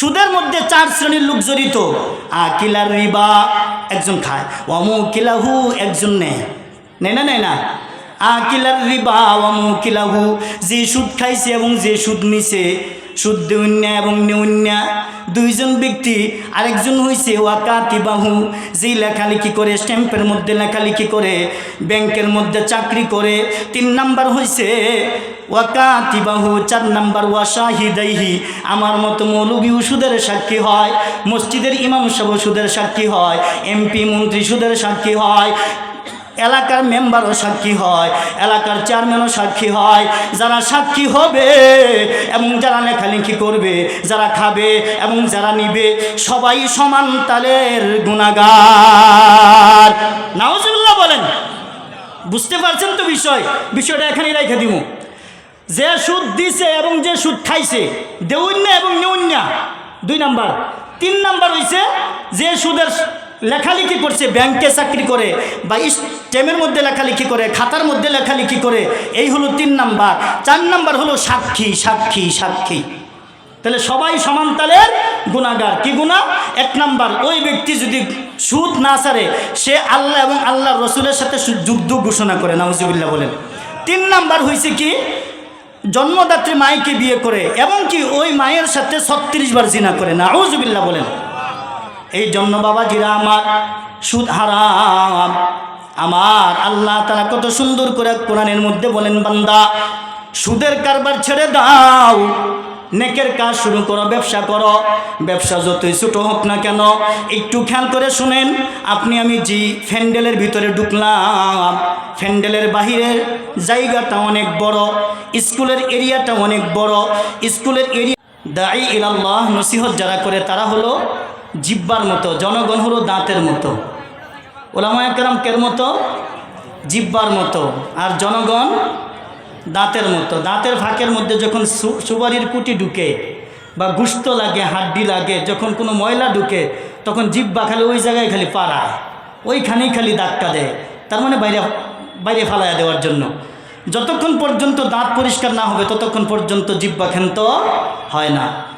সুদের মধ্যে চার শ্রেণির লোক জড়িত। আকিলার রিবা একজন খায় অমুকিলাহু একজন নেয়। নেয় না নেয় না? আকিলার রিবা অমুকিলাহু যে সুদ খাইছে এবং যে সুদ নিছে। সুদ দেউন্যা এবং নেউন্যা দুইজন ব্যক্তি, আরেকজন হইছে ওয়াকাতিবাহু যেই লেখালেখি করে, স্ট্যাম্পের মধ্যে লেখালেখি করে, ব্যাংকের মধ্যে চাকরি করে। তিন নাম্বার হইছে ওয়াকাতিবাহু চার নাম্বার ওয়াশাহিদাইহি আমার মতো মৌলবী সুদের সাক্ষী হয়, মসজিদের ইমাম সাহেব সুদের সাক্ষী হয়, এমপি মন্ত্রী সুদের সাক্ষী হয়। এলাকার মেম্বারও সাক্ষী হয়, এলাকার চেয়ারম্যানও সাক্ষী হয়। যারা সাক্ষী হবে এবং যারা লেখালেখি করবে, যারা খাবে এবং যারা নিবে, সবাই সমান তালের গুণাগার। নাওজুল্লাহ বলেন। বুঝতে পারছেন তো বিষয়? বিষয়টা এখানেই রেখে দিব। যে সুদ দিছে এবং যে সুদ খাইছে দেউন্যা এবং নেউন্যা দুই নাম্বার। তিন নাম্বার হইছে, যে সুদের লেখালেখি করছে, ব্যাংকে চাকরি করে বা স্টেমের মধ্যে লেখালেখি করে, খাতার মধ্যে লেখালেখি করে, এই হলো তিন নাম্বার। চার নাম্বার হলো সাক্ষী সাক্ষী সাক্ষী। তাহলে সবাই সমান তালের গুণাগার। কি গুণা? এক নাম্বার, ওই ব্যক্তি যদি সুদ না সারে, সে আল্লাহ এবং আল্লাহ রসুলের সাথে যুদ্ধ ঘোষণা করে, নাউজুবিল্লাহ বলেন। তিন নাম্বার হয়েছে কি? জন্মদাত্রী মাইকে বিয়ে করে, এবং কি ওই মায়ের সাথে ছত্রিশ বার জিনা করে, নাউজুবিল্লাহ বলেন। এই জন্য বাবাজিরা আমার সুদ হারাম। আমার আল্লাহ তারা কত সুন্দর করে কোরআনের মধ্যে বলেন, বান্দা, সুদের কারবার ছেড়ে দাও, নেকের কাজ শুরু করো, ব্যবসা করো। ব্যবসা যতই ছোট হোক না কেন, একটু খেয়াল করে শুনেন, আপনি আমি জি ফ্যান্ডেলের ভিতরে ঢুকলাম। ফ্যান্ডেলের বাহিরের জায়গাটা অনেক বড়, স্কুলের এরিয়াটা অনেক বড়। স্কুলের এরিয়া দায়ী ইলাল্লাহ, নসিহত যারা করে তারা হলো জিব্বার মতো, জনগণ হলো দাঁতের মতো। ওলামায় কেরাম কের মতো? জিব্বার মতো। আর জনগণ দাঁতের মতো। দাঁতের ফাঁকের মধ্যে যখন সু- সুপারির কুটি ঢুকে বা গুস্ত লাগে, হাড্ডি লাগে, যখন কোনো ময়লা ঢুকে, তখন জিব্বা খালি ওই জায়গায় খালি পাড়ায়। ওইখানেই খালি ধাক্কা দেয়। তার মানে বাইরে বাইরে ফালাইয়া দেওয়ার জন্য। যতক্ষণ পর্যন্ত দাঁত পরিষ্কার না হবে, ততক্ষণ পর্যন্ত জিব্বা ক্ষান্ত হয় না।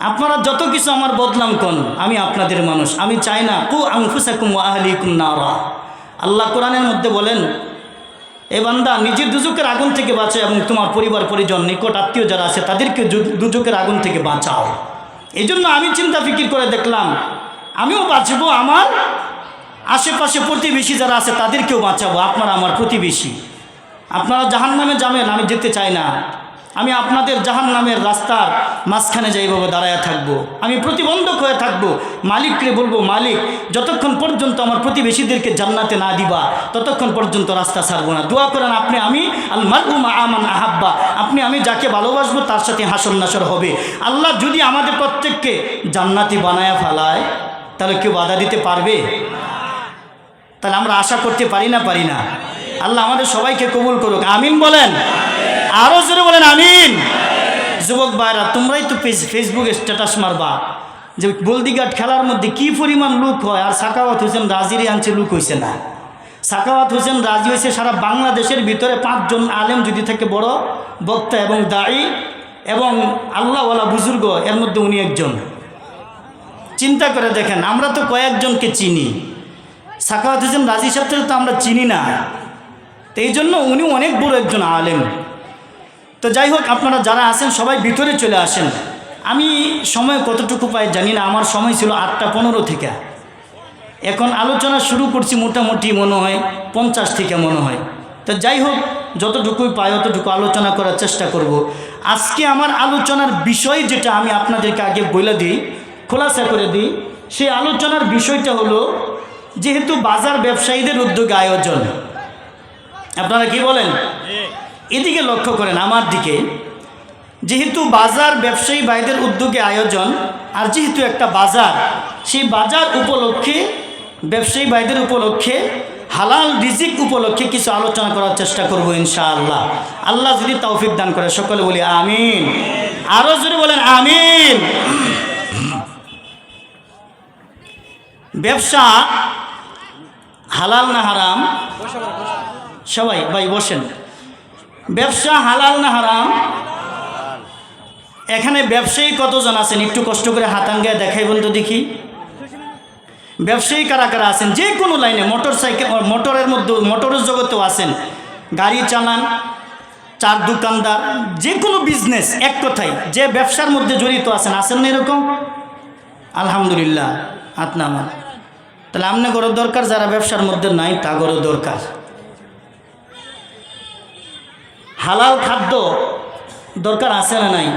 আপনারা যত কিছু আমার বদলাম কোন, আমি আপনাদের মানুষ। আমি চাই না, কু আংফুসাকুম আহলিকুম নারা। আল্লাহ কোরআনের মধ্যে বলেন, এ বান্দা, নিজের দুজকের আগুন থেকে বাঁচে এবং তোমার পরিবার, পরিজন, নিকট আত্মীয় যারা আছে, তাদেরকে দুজকের আগুন থেকে বাঁচাও। এই জন্য আমি চিন্তা ফিকির করে দেখলাম, আমিও বাঁচবো, আমার আশেপাশে প্রতিবেশী যারা আছে, তাদেরকেও বাঁচাবো, আপনারা আমার প্রতিবেশী। আপনারা জাহান নামে যাবেন, আমি যেতে চাই না। আমি আপনাদের জাহান নামের রাস্তার মাঝখানে যাইভাবে দাঁড়ায় থাকব। আমি প্রতিবন্ধক হয়ে থাকব। মালিককে বলব, মালিক, যতক্ষণ পর্যন্ত আমার প্রতিবেশীদেরকে জান্নাতে না দিবা, ততক্ষণ পর্যন্ত রাস্তা ছাড়বো না। দোয়া করেন, আপনি আমি, আল মারুমা আমান আহাব্বা, আপনি আমি যাকে ভালোবাসবো তার সাথে হাসন নাসর হবে। আল্লাহ যদি আমাদের প্রত্যেককে জান্নাতি বানায়া ফেলায়, তাহলে কেউ বাধা দিতে পারবে? তাহলে আমরা আশা করতে পারি না পারি না? আল্লাহ আমাদের সবাইকে কবুল করুক। আমিন বলেন। আরও জোরে বলেন, আমিন। যুবক ভাইরা, তোমরাই তো ফেসবুকে স্ট্যাটাস মারবা। যে বলদিঘাট খেলার মধ্যে কি পরিমাণ লুক হয়, আর সাকাওয়াত হোসেন রাজিরই আনছে লুক হয়েছে না। সাকাওয়াত হোসেন রাজি হয়েছে সারা বাংলাদেশের ভিতরে পাঁচজন আলেম যদি থাকে বড়, বক্তা এবং দায়ী, এবং আল্লাহওয়ালা বুজুর্গ, এর মধ্যে উনি একজন। চিন্তা করে দেখেন, আমরা তো কয়েকজনকে চিনি। সাকাওয়াত হোসেন রাজি সাহেবকে তো আমরা চিনি না। এই জন্য উনি অনেক বড় একজন আলেম। তো যাই হোক, আপনারা যারা আছেন, সবাই ভিতরে চলে আসেন। আমি সময় কতটুকু পাই জানি না, আমার সময় ছিল আটটা পনেরো থেকে। এখন আলোচনা শুরু করছি মোটামুটি মনে হয় পঞ্চাশ থেকে মনে হয়। তো যাই হোক, যতটুকুই পাই অতটুকু আলোচনা করার চেষ্টা করব। আজকে আমার আলোচনার বিষয় যেটা আমি আপনাদেরকে আগে বলে দিই, খোলাসা করে দিই, সেই আলোচনার বিষয়টা হলো, যেহেতু বাজার ব্যবসায়ীদের উদ্যোগে আয়োজন। আপনারা কি বলেন? এদিকে লক্ষ্য করেন আমার দিকে, যেহেতু বাজার ব্যবসায়ী ভাইদের উদ্যোগে আয়োজন, আর যেহেতু একটা বাজার, সেই বাজার উপলক্ষে, ব্যবসায়ী ভাইদের উপলক্ষে, হালাল রিজিক উপলক্ষে কিছু আলোচনা করার চেষ্টা করব ইনশাআল্লাহ। আল্লাহ যদি তৌফিক দান করে, সকলে বলি আমিন। আরও যদি বলেন আমিন। ব্যবসা হালাল না হারাম? সবাই, ভাই বসেন। ব্যবসা হালাল না হারাম? এখানে ব্যবসায়ী কতজন আছেন? একটু কষ্ট করে হাতাঙ্গায় দেখাইবেন তো দেখি। ব্যবসায়ী কারা কারা আছেন? যে কোনো লাইনে মোটর সাইকেল মোটরের মধ্যে মোটরের জগতেও আছেন। গাড়ি চালান, চার দোকানদার, যে কোনো বিজনেস এক কথাই যে ব্যবসার মধ্যে জড়িত আছেন আছেন না এরকম? আলহামদুলিল্লাহ নামান। তাহলে আমনে গরো দরকার, যারা ব্যবসার মধ্যে নাই, তা গরো দরকার। হালাল খাদ্য দরকার আছে না নাই?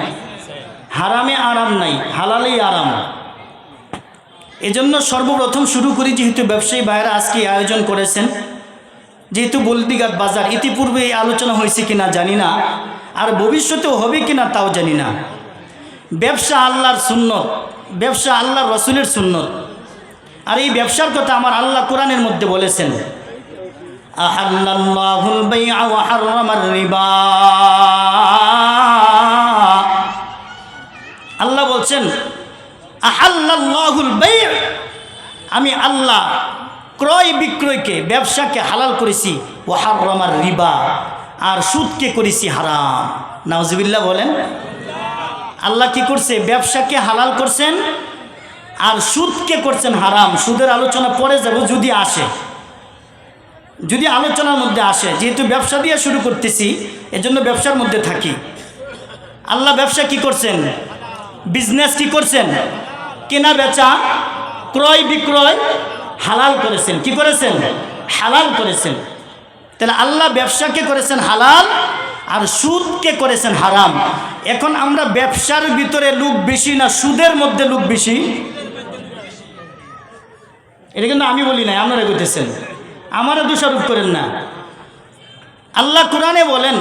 হারামে আরাম নাই, হালালেই আরাম। এজন্য সর্বপ্রথম শুরু করি, যেহেতু ব্যবসায়ী ভাইয়েরা আজকে আয়োজন করেছেন। যেহেতু বলদিঘাট বাজার, ইতিপূর্বে এই আলোচনা হয়েছে কিনা জানি না, আর ভবিষ্যতেও হবে কিনা তাও জানি না। ব্যবসা আল্লাহর সুন্নত, ব্যবসা আল্লাহর রসুলের সুন্নত। আর এই ব্যবসার কথা আমার আল্লাহ কোরআনের মধ্যে বলেছেন। আহাল্লাল্লাহুল বাইআ ওয়া হাররামার রিবা। আল্লাহ বলছেন, আহাল্লাল্লাহুল বাই' আমি আল্লাহ ক্রয় বিক্রয়কে, ব্যবসাকে হালাল করেছি ও হাররামার রিবা, আর সুদকে করেছি হারাম। নাউজুবিল্লাহ বলেন, আল্লাহ কি করছে? ব্যবসাকে হালাল করছেন, আর সুদকে করছেন হারাম। সুদের আলোচনা পরে যাব, যদি আসে। যদি আলোচনার মধ্যে আসে, যেহেতু ব্যবসা দিয়ে শুরু করতেছি, এজন্য ব্যবসার মধ্যে থাকি। আল্লাহ ব্যবসা কি করছেন? বিজনেস কি করছেন? কেনা বেচা, ক্রয় বিক্রয় হালাল করেছেন। কি করেছেন? হালাল করেছেন। তাহলে আল্লাহ ব্যবসাকে করেছেন হালাল আর সুদকে করেছেন হারাম। এখন আমরা ব্যবসার ভিতরে লোক বেশি না, সুদের মধ্যে লোক বেশি? এটা কিন্তু আমি বলি নাই, আপনারা করতেছেন আমারও দোষারোপ করেন না। আল্লাহ কোরআনে বলেন,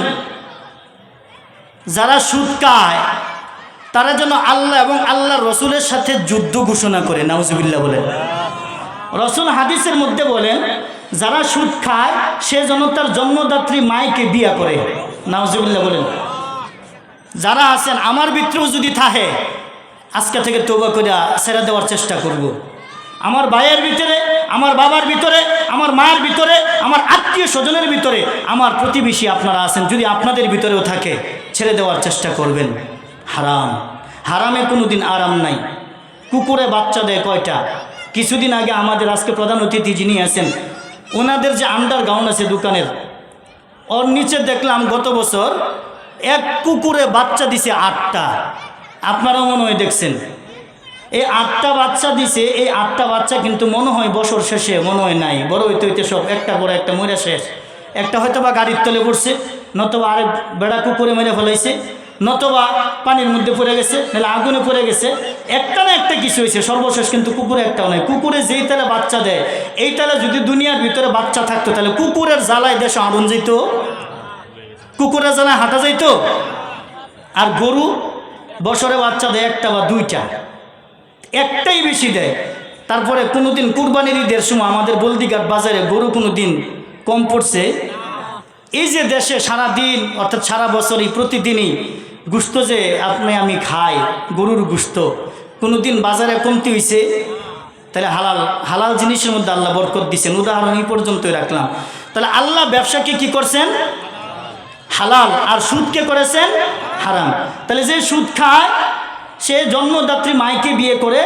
যারা সুদ খায়, তারা যেন আল্লাহ এবং আল্লাহ রসুলের সাথে যুদ্ধ ঘোষণা করে, নাউজুবিল্লাহ বলেন। রসুল হাদিসের মধ্যে বলেন, যারা সুদ খায়, সে যেন তার জন্মদাত্রী মায়কে বিয়া করে, নাউজুবিল্লাহ বলেন। যারা আছেন, আমার ভিতরেও যদি থাকে, আজকে থেকে তৌবা করে সেরা দেওয়ার চেষ্টা করব। আমার ভাইয়ের ভিতরে, আমার বাবার ভিতরে আমার মায়ের ভিতরে, আমার আত্মীয় স্বজনের ভিতরে, আমার প্রতিবেশী আপনারা আছেন, যদি আপনাদের ভিতরেও থাকে, ছেড়ে দেওয়ার চেষ্টা করবেন। হারাম। হারামে কোনো দিন আরাম নাই। কুকুরে বাচ্চা দেয় কয়টা? কিছুদিন আগে আমাদের আজকে প্রধান অতিথি যিনি আছেন, ওনাদের যে আন্ডার গাউন আছে দোকানের, ওর নিচে দেখলাম গত বছর এক কুকুরে বাচ্চা দিছে আটটা। আপনারাও মনে হয় দেখছেন। এই আটটা বাচ্চা দিছে, এই আটটা বাচ্চা কিন্তু মনে হয় বছর শেষে, মনে হয় নাই। বড় হইতে হইতে সব একটা পরে একটা মরে শেষ। একটা হয়তো বা গাড়ির তলে পড়ছে, নতবা আরেক বেড়া কুকুরে মেরে ফেলাইছে, নতবা পানির মধ্যে পড়ে গেছে, নাহলে আগুনে পড়ে গেছে। একটা না একটা কিছু হয়েছে, সর্বশেষ কিন্তু কুকুরে একটাও নাই। কুকুরে যেই তালে বাচ্চা দেয়, এই তালে যদি দুনিয়ার ভিতরে বাচ্চা থাকতো, তাহলে কুকুরের জ্বালায় দেশে আগুন যেত কুকুরের জ্বালায় হাঁটা যাইত? আর গরু বছরে বাচ্চা দেয় একটা বা দুইটা। একটাই বেশি দেয়। তারপরে কোনোদিন কুরবানির ঈদের সময় আমাদের বলদিঘাট বাজারে গরু কোনো দিন কম পড়ছে। এই যে দেশে সারা দিন অর্থাৎ সারা বছরই, প্রতিদিনই গুস্ত যে আপনি আমি খাই, গরুর গুস্ত কোনো দিন বাজারে কমতি হয়েছে তাহলে হালাল হালাল জিনিসের মধ্যে আল্লাহ বরকত দিচ্ছেন উদাহরণ এই পর্যন্তই রাখলাম। তাহলে আল্লাহ ব্যবসাকে কি করছেন? হালাল। আর সুদকে করেছেন? হারাম। তাহলে যে সুদ খায় সে জন্মদাত্রী মাইকে বিয়ে করে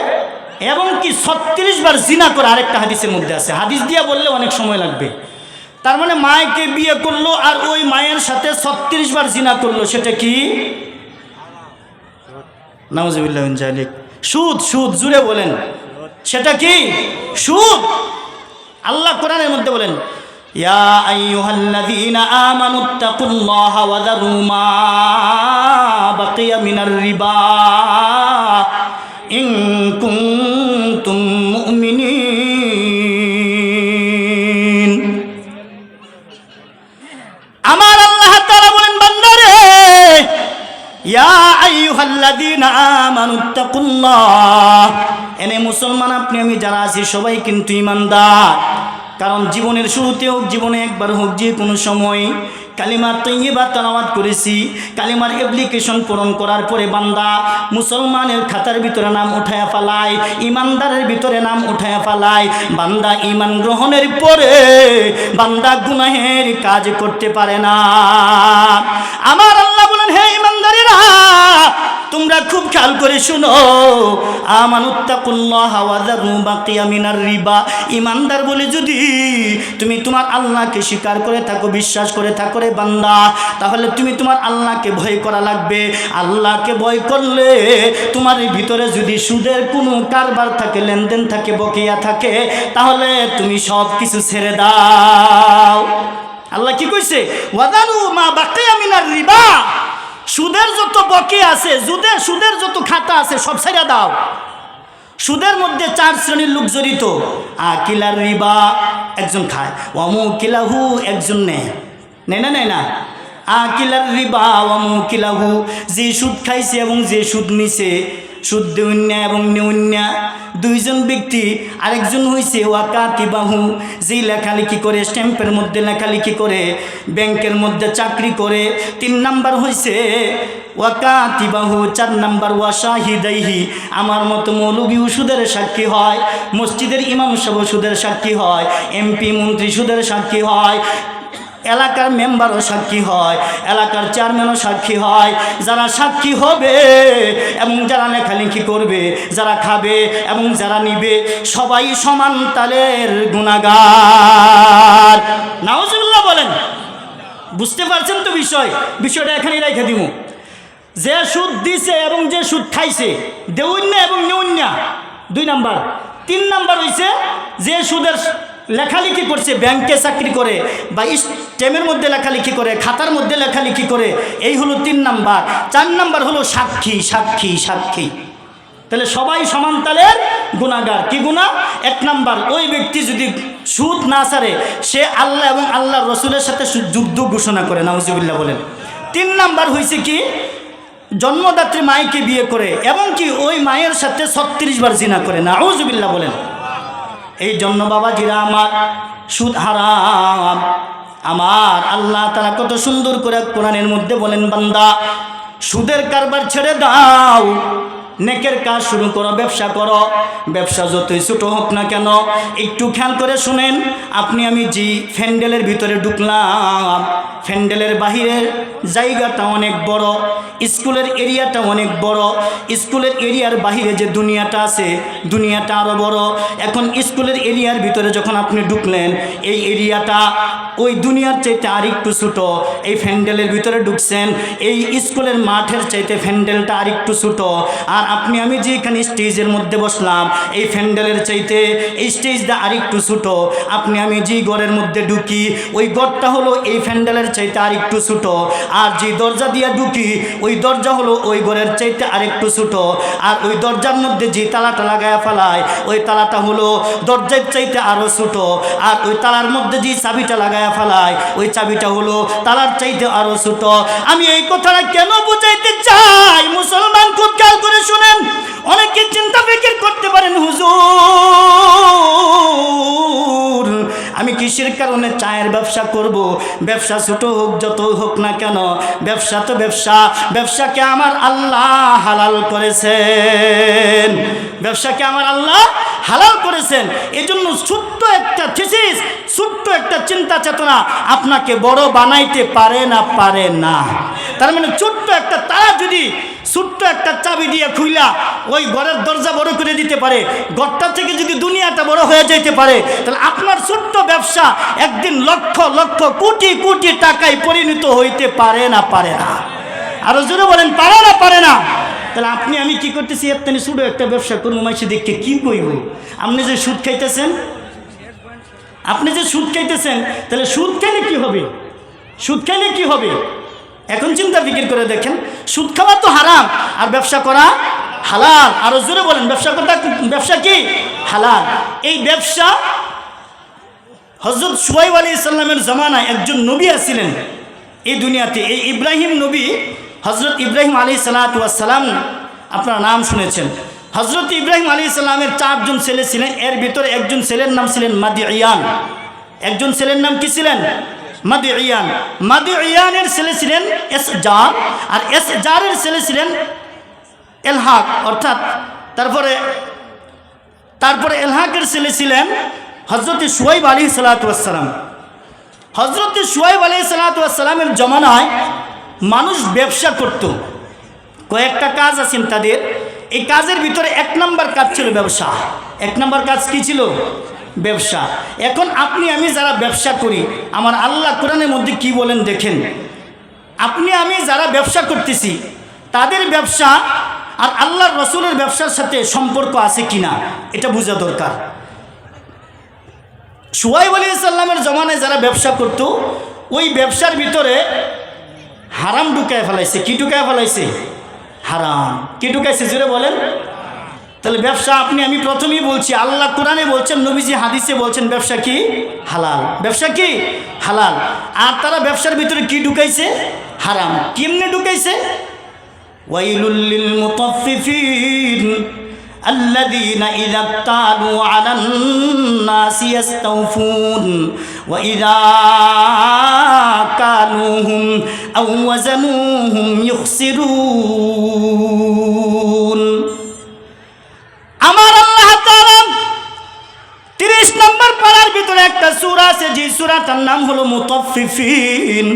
এবং কি ছত্রিশ বার জিনা করে আরেকটা হাদিসের মধ্যে আছে। হাদিস দিয়া বললে অনেক সময় লাগবে। তার মানে মায়কে বিয়ে করল আর ওই মায়ের সাথে ছত্রিশ বার জিনা করল, সেটা কি? নাউজুবিল্লাহ জালিক। সুদ সুদ, জুড়ে বলেন। সেটা কি? সুদ। আল্লাহ কোরআনের মধ্যে বলেন, ইয়া আইয়ুহাল্লাযীনা আমানুত্তাকুল্লাহা ওয়া যারু মা বাকিয়া মিনার রিবা। আমার আল্লাহ তাআলা বলেন, বান্দারে এনে মুসলমান আপনি আমি যারা আছি সবাই কিন্তু ইমানদার কারণ জীবনের শুরুতে হোক জীবনে একবার হোক যে কোনো সময় কালিমার তৈবা তালাবাদ করেছি, কালিমার অ্যাপ্লিকেশন পূরণ করার পরে বান্দা মুসলমানের খাতার ভিতরে নাম উঠায়া ফেলায়, ইমানদারের ভিতরে নাম উঠায়া ফেলায়, বান্দা ইমান গ্রহণের পরে বান্দা গুনাহের কাজ করতে পারে না। আমার আল্লাহ বলেন, হে ইমানদারেরা তোমরা খুব খেয়াল করে শুনো। আমানুত্তাকুল্লাহ ওয়াযারু বাকিয়া মিনার রিবা। ইমানদার বলে যদি তুমি তোমার আল্লাহকে স্বীকার করে থাকো, বিশ্বাস করে থাকো রে বান্দা, তাহলে তুমি তোমার আল্লাহকে ভয় করা লাগবে। আল্লাহকে ভয় করলে তোমার ভিতরে যদি সুদের কোনো কারবার থাকে, লেনদেন থাকে, বকেয়া থাকে, তাহলে তুমি সব কিছু ছেড়ে দাও। আল্লাহ কি কইছে? ওয়াদারু মা বাকিয়া মিনার রিবা। সুদের যত বকে আছে সুদের সুদের যত খাতা আছে, সব ছেড়ে দাও। সুদের মধ্যে চার শ্রেণির লোক জড়িত। আকিলার রিবা একজন খায় অমুকিলাহু একজন নেয়। নেয় না নেয় না? আকিলার রিবা অমু কিলাহু যে সুদ খাইছে এবং যে সুদ নিছে, সুদ দেউন্যা এবং নেউন্যা। দুইজন ব্যক্তি, আরেকজন হইছে ওয়াকাতি বাহু যেই লেখালেখি করে, স্ট্যাম্পের মধ্যে লেখালেখি করে, ব্যাংকের মধ্যে চাকরি করে। তিন নাম্বার হইছে ওয়াকাতি বাহু চার নাম্বার ওয়া ওয়াশাহিদাইহি আমার মতো মৌলবী সুদের সাক্ষী হয়, মসজিদের ইমাম সাহেব ওষুধের সাক্ষী হয়, এমপি মন্ত্রী সুদের সাক্ষী হয়। এলাকার মেম্বারও সাক্ষী হয়, এলাকার চেয়ারম্যানও সাক্ষী হয়। যারা সাক্ষী হবে এবং যারা লেখালেখি করবে, যারা খাবে এবং যারা নিবে, সবাই সমান তালের গুণাগার। নাওজুল্লাহ বলেন। বুঝতে পারছেন তো বিষয়? বিষয়টা এখানেই রেখে দিব। যে সুদ দিছে এবং যে সুদ খাইছে, দেউন্যা এবং নেউন্যা, দুই নাম্বার। তিন নাম্বার হইছে, যে সুদের লেখালেখি করছে, ব্যাংকে চাকরি করে বা স্টেমের মধ্যে লেখালেখি করে, খাতার মধ্যে লেখালেখি করে, এই হলো তিন নাম্বার। চার নাম্বার হলো সাক্ষী সাক্ষী সাক্ষী। তাহলে সবাই সমান তালের গুণাগার। কি গুণা? এক নাম্বার, ওই ব্যক্তি যদি সুদ না সারে, সে আল্লাহ এবং আল্লাহ রসুলের সাথে যুদ্ধ ঘোষণা করে, নাউজুবিল্লাহ বলেন। তিন নাম্বার হয়েছে কি? জন্মদাত্রী মাইকে বিয়ে করে, এবং কি ওই মায়ের সাথে ছত্রিশ বার জিনা করে, নাউজুবিল্লাহ বলেন। এই জন্য বাবাজিরা আমার সুদ হারাম। আমার আল্লাহ তারা কত সুন্দর করে কোরআনের মধ্যে বলেন বান্দা সুদের কারবার ছেড়ে দাও। নেকের কাজ শুরু করো, ব্যবসা করো। ব্যবসা যতই ছোটো হোক না কেন, একটু খেয়াল করে শুনেন, আপনি আমি জি ফ্যান্ডেলের ভিতরে ঢুকলাম, ফ্যান্ডেলের বাহিরের জায়গাটা অনেক বড়, স্কুলের এরিয়াটা অনেক বড়, স্কুলের এরিয়ার বাহিরে যে দুনিয়াটা আছে, দুনিয়াটা আরও বড়। এখন স্কুলের এরিয়ার ভিতরে যখন আপনি ঢুকলেন, এই এরিয়াটা ওই দুনিয়ার চাইতে আরেকটু ছোটো, এই ফ্যান্ডেলের ভিতরে ঢুকছেন, এই স্কুলের মাঠের চাইতে ফ্যান্ডেলটা আরেকটু ছোটো, আর আপনি, আমি যে এখানে স্টেজের মধ্যে বসলাম, এই ফ্যান্ডেলের চাইতে এই স্টেজটা আরেকটু ছোটো। আপনি, আমি যে ঘরের মধ্যে ঢুকি, ওই ঘরটা হলো এই ফ্যান্ডেলের চাইতে আরেকটু ছোটো। আর যে দরজা দিয়ে ঢুকি, ওই দরজা হলো ওই ঘরের চাইতে আরেকটু ছোটো। আর ওই দরজার মধ্যে যে তালাটা লাগায়া ফেলায়, ওই তালাটা হলো দরজার চাইতে আরও ছোটো। আর ওই তালার মধ্যে যে চাবিটা লাগায়া ফেলায়, ওই চাবিটা হলো তালার চাইতে আরও ছোটো। আমি এই কথাটা কেন বুঝাইতে চাই? ব্যবসা করব, ব্যবসা ছোট হোক, যত হোক না কেন, ব্যবসা তো ব্যবসা, ব্যবসাকে আমার আল্লাহ হালাল করেছেন। ব্যবসাকে আমার আল্লাহ হালাল করেছেন। এই জন্য ছোট্ট একটা থিসিস ছোট্ট একটা চিন্তা চেতনা আপনাকে বড় বানাইতে পারে না পারে না। তার মানে ছোট্ট একটা তারা যদি ছোট্ট একটা চাবি দিয়ে খুইলা ওই ঘরের দরজা বড় করে দিতে পারে। ঘরটা থেকে যদি দুনিয়াটা বড় হয়ে যেতে পারে, তাহলে আপনার ছোট্ট ব্যবসা একদিন লক্ষ লক্ষ, কোটি কোটি টাকায় পরিণত হইতে পারে না পারে না। আরও জোরে বলেন, পারে না পারে না। তাহলে আপনি, আমি কি করতেছি এত্তানি ছোটো একটা ব্যবসা করব, মাইসে দেখতে কি কইব আপনি যে সুদ খাইতেছেন, আপনি যে সুদ খাইতেছেন, তাহলে সুদ খেলে কি হবে? সুদ খেলে কি হবে? এখন চিন্তা ফিকির করে দেখেন, সুদ খাওয়া তো হারাম, আর ব্যবসা করা হালাল। আরও জোরে বলেন, ব্যবসা কথা ব্যবসা কি? হালাল। এই ব্যবসা হজরত সুয়াইব আলী ইসলামের জামানায় একজন নবী আসছিলেন এই দুনিয়াতে। এই ইব্রাহিম নবী হজরত ইব্রাহিম আলী সালাতাম আপনার নাম শুনেছেন। হজরত ইব্রাহিম আলী ইসলামের চারজন ছেলে ছিলেন, এর ভিতরে একজন ছেলের নাম ছিলেন মাদি ইয়ান একজন ছেলের নাম কি ছিলেন? মাদি ইয়ান মাদি ইয়ানের ছেলে ছিলেন এস জার আর এস জারের ছেলে ছিলেন এলহাক, অর্থাৎ তারপরে তারপরে এলহাকের ছেলে ছিলেন হজরত সুয়াইব আলী সালাতাম হজরত সুয়াইব আলী সালাতামের জমানায় মানুষ ব্যবসা করত। কয়েকটা কাজ আছেন তাদের। এই কাজের ভিতরে এক নম্বর কাজ ছিল ব্যবসা। এক নম্বর কাজ কি ছিল? ব্যবসা। এখন আপনি, আমি যারা ব্যবসা করি, আমার আল্লাহ কোরআনের মধ্যে কি বলেন দেখেন। আপনি, আমি যারা ব্যবসা করতেছি, তাদের ব্যবসা আর আল্লাহর রসুলের ব্যবসার সাথে সম্পর্ক আছে কিনা, এটা বোঝা দরকার। সুয়াইব আলী সাল্লামের জমানায় যারা ব্যবসা করত, ওই ব্যবসার ভিতরে হারাম ঢুকায় ফেলাইছে। কি ঢুকায় ফেলাইছে? হারাম। কি ঢুকাইছে? জুড়ে বলেন। তাহলে ব্যবসা আপনি আমি প্রথমেই বলছি আল্লাহ কোরআনে বলছেন নবীজি হাদিসে বলছেন ব্যবসা কি হালাল ব্যবসা কি হালাল আর তারা ব্যবসার ভিতরে কি ঢুকাইছে হারাম কেমনে ঢুকাইছে ওয়াইলুল লিল মুতাফফিফিন الذين إذا اكتالوا على الناس يستوفون وإذا كالوهم أو وزنوهم يخسرون আমার আল্লাহ তিরিশ নম্বর পাড়ার ভিতরে একটা সুরা আছে যে সুরাটার নাম হলো মুতফিফিন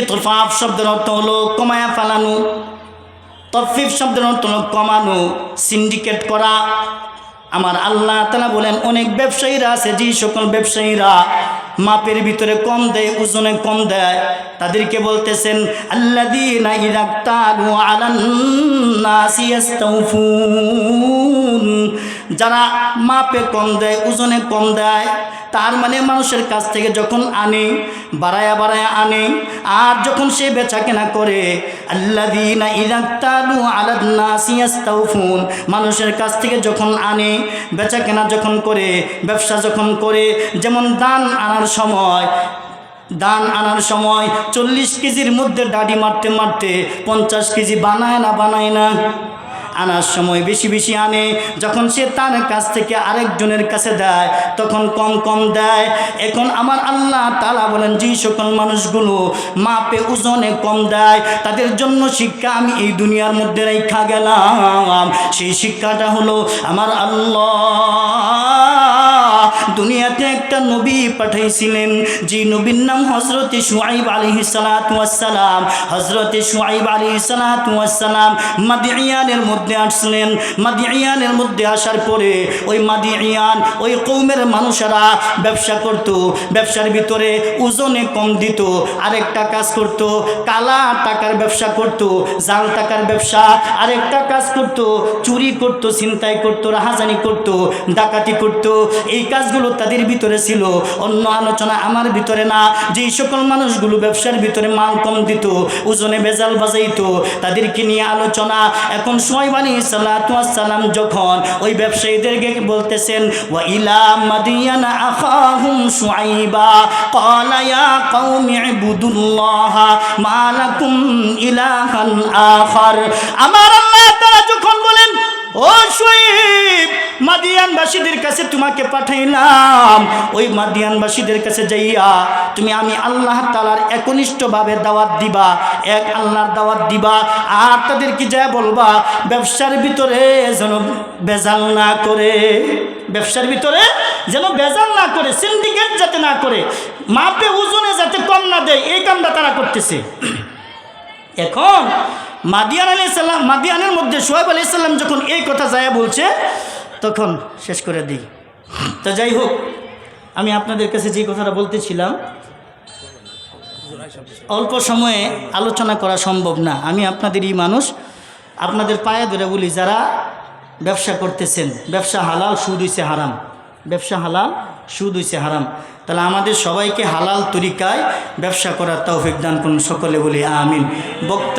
ইতফাফ শব্দের অর্থ হলো কমায়া ফালানো তফিফ শব্দের অর্থ হলো কমানো সিন্ডিকেট করা। আমার আল্লাহ তালা বলেন, অনেক ব্যবসায়ীরা আছে যে সকল ব্যবসায়ীরা মাপের ভিতরে কম দেয় ওজনে কম দেয়। তাদেরকে বলতেছেন আল্লাহ যারা মাপে কম দেয়, ওজনে কম দেয়, তার মানে মানুষের কাছ থেকে যখন আনে, বাড়ায়া বাড়ায়া আনে, আর যখন সে বেচা কেনা করে ইয়াস্তাউফুন, মানুষের কাছ থেকে যখন আনে, বেচা কেনা যখন করে, ব্যবসা যখন করে, যেমন দান আনার সময় দান আনার সময় চল্লিশ কেজির মধ্যে দাড়ি মারতে মারতে পঞ্চাশ কেজি বানায় না বানায় না। আনার সময় বেশি বেশি আনে। যখন সে তার কাছ থেকে আরেকজনের কাছে দেয়, তখন কম কম দেয়। এখন আমার আল্লাহ তালা বলেন, যে সকল মানুষগুলো মাপে, ওজনে কম দেয়, তাদের জন্য শিক্ষা আমি এই দুনিয়ার মধ্যে রেখা গেলাম। সেই শিক্ষাটা হলো আমার আল্লাহ। দুনিয়াতে একটা নবী পাঠাইছিলেন, যে নবীর নাম হজরতে সুয়াইব আলী সালাতাম হজরতে সুয়াইব আলী সালাতাম মাদিয়ানের মধ্যে আসলেন। মাদিয়ানের মধ্যে আসার পরে ওই মাদিয়ান, ওই কৌমের মানুষেরা ব্যবসা করত, ব্যবসার ভিতরে ওজনে কম দিত, আরেকটা কাজ করত, কালা টাকার ব্যবসা করত, জাল টাকার ব্যবসা, আরেকটা কাজ করত, চুরি করত, ছিনতাই করত, রাহাজানি করত, ডাকাতি করত। এই কাজগুলো তাদের ভিতরে ছিল অন্য আলোচনা আমার ভিতরে না যেই সকল মানুষগুলো ব্যবসার ভিতরে মাল কম দিত ওজনে বেজাল বাজাইতো তাদেরকে নিয়ে আলোচনা এখন সোয়াইব আলী সাল্লাম যখন ওই ব্যবসায়ীদেরকে বলতেছেন ওয়া ইলা মাদিয়ানা আখাহুম শুআইবা قال يا قوم اعبدوا الله ما لكم إلها آخر আমার আল্লাহ তাআলা যখন বলেন ও শুয়াইব মাদিয়ানবাসীদের কাছে তোমাকে পাঠাইলাম। ওই মাদিয়ানবাসীদের কাছে যাইয়া তুমি আমি আল্লাহ তালার একনিষ্ঠভাবে দাওয়াত দিবা, এক আল্লাহর দাওয়াত দিবা, আর তাদেরকে যা বলবা, ব্যবসার ভিতরে যেন বেজাল না করে, ব্যবসার ভিতরে যেন বেজাল না করে, সিন্ডিকেট যাতে না করে, মাপে ওজনে যাতে কম না দেয়, এই কামটা তারা করতেছে। এখন মাদিয়ান আলী সাল্লাম মাদিয়ানের মধ্যে সোহেব আলি সাল্লাম যখন এই কথা যায় বলছে, তখন শেষ করে দিই। তো যাই হোক, আমি আপনাদের কাছে যে কথাটা বলতেছিলাম, অল্প সময়ে আলোচনা করা সম্ভব না। আমি আপনাদেরই মানুষ, আপনাদের পায়ে ধরে বলি, যারা ব্যবসা করতেছেন, ব্যবসা হালাল, সুদ হইছে হারাম। ব্যবসা হালাল সুদ হয়েছে হারাম। তাহলে আমাদের সবাইকে হালাল তরিকায় ব্যবসা করার তৌফিক দান করুন, সকলে বলি আমিন। বক্তা